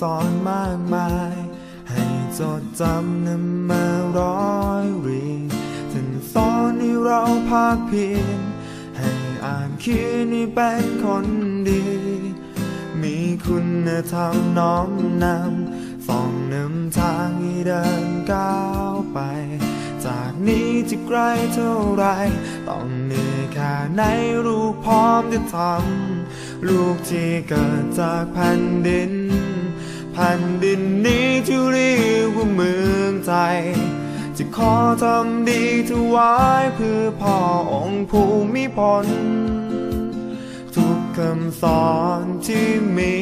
สอนมากมาย ให้จดจำนำมาร้อยเรียงท่านสอนให้เราภาคเพียรให้อ่านเขียนให้เป็นคนดี มีคุณธรรมน้อมนำส่องนำทางให้เดินก้าวไป จากนี้จะไกลเท่าไร ต้องเหนื่อยแค่ไหนลูกพร้อมจะทำลูกที่เกิดจากแผ่นดิน ผ่นดินนี้ที่เรียกว่าเมืองใจจะขอทำดีถวายเพื่อพ่อองค์ภูมิพลทุกคำสอนที่มี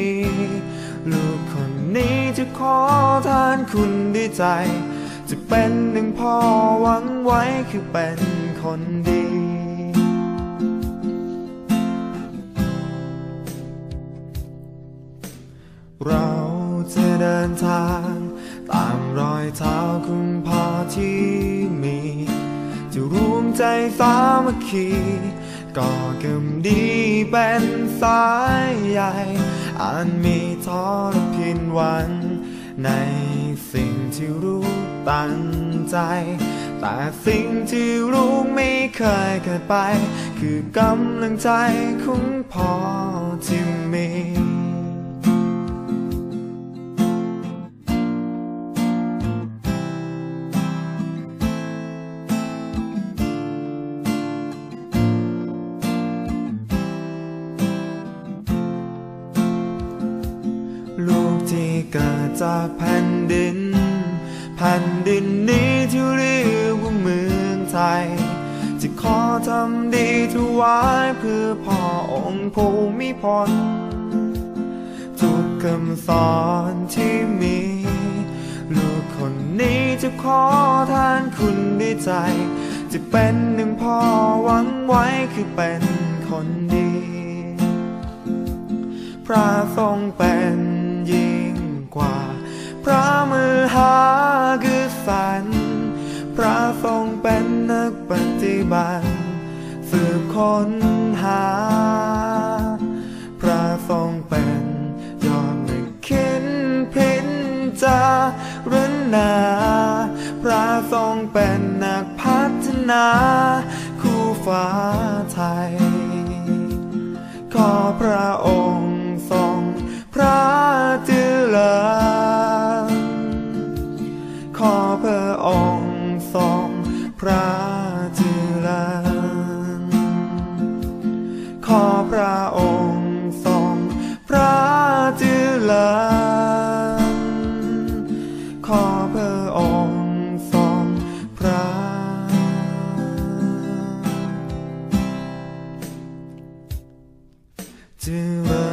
ลูกคนนี้จะขอทานคุณด้วยใจ จะเป็นหนึ่งพ่อหวังไว้คือเป็นคนดีเรา จะเดินทาง ตามรอยเท้าคุณพ่อที่มี จะรวมใจสามัคคีก่อกำดีเป็นสายใหญ่อาจมีท้อและพินวัน ในสิ่งที่รู้ตั้งใจ แต่สิ่งที่รู้ไม่เคยเกิดไป คือกำลังใจของพ่อที่มี ที่เกิดจากแผ่นดิน แผ่นดินนี้ที่เรียกว่าเมืองไทยจะขอทำดีถวายเพื่อพ่อองค์ภูมิพลทุกคำสอนที่มี ลูกคนนี้จะขอทานคุณด้วยใจ จะเป็นหนึ่งพ่อหวังไว้คือเป็นคนดี พระทรงเป็น กว่า พระมือหากษัตริย์พระทรงเป็นนักปฏิบัติสืบค้นหา พระทรงเป็นยอดนักคิดพิจารณาพระทรงเป็นนักพัฒนาคู่ฟ้าไทย ขอพระองค์ ขอพระองค์ทรงพระจือลนขอพระองค์ทรงพระจือล